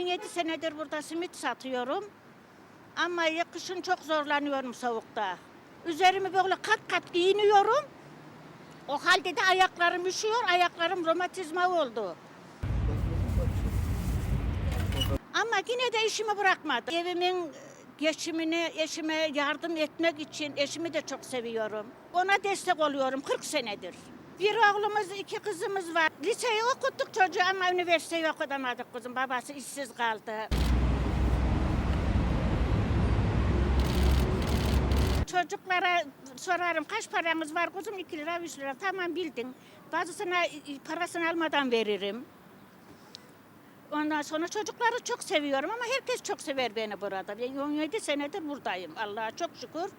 17 senedir burada simit satıyorum. Ama kışın çok zorlanıyorum soğukta. Üzerimi böyle kat kat giyiniyorum. O halde de ayaklarım üşüyor, ayaklarım romatizma oldu. Ama yine de işimi bırakmadım. Evimin geçimini eşime yardım etmek için eşimi de çok seviyorum. Ona destek oluyorum 40 senedir. Bir oğlumuz, iki kızımız var. Liseyi okuttuk çocuğu ama üniversiteyi okutamadık kızım. Babası işsiz kaldı. Çocuklara sorarım kaç paranız var kuzum 2 lira 3 lira tamam bildin. Bazısına parasını almadan veririm. Ondan sonra çocukları çok seviyorum ama herkes çok sever beni burada. Ben 17 senedir buradayım Allah'a çok şükür.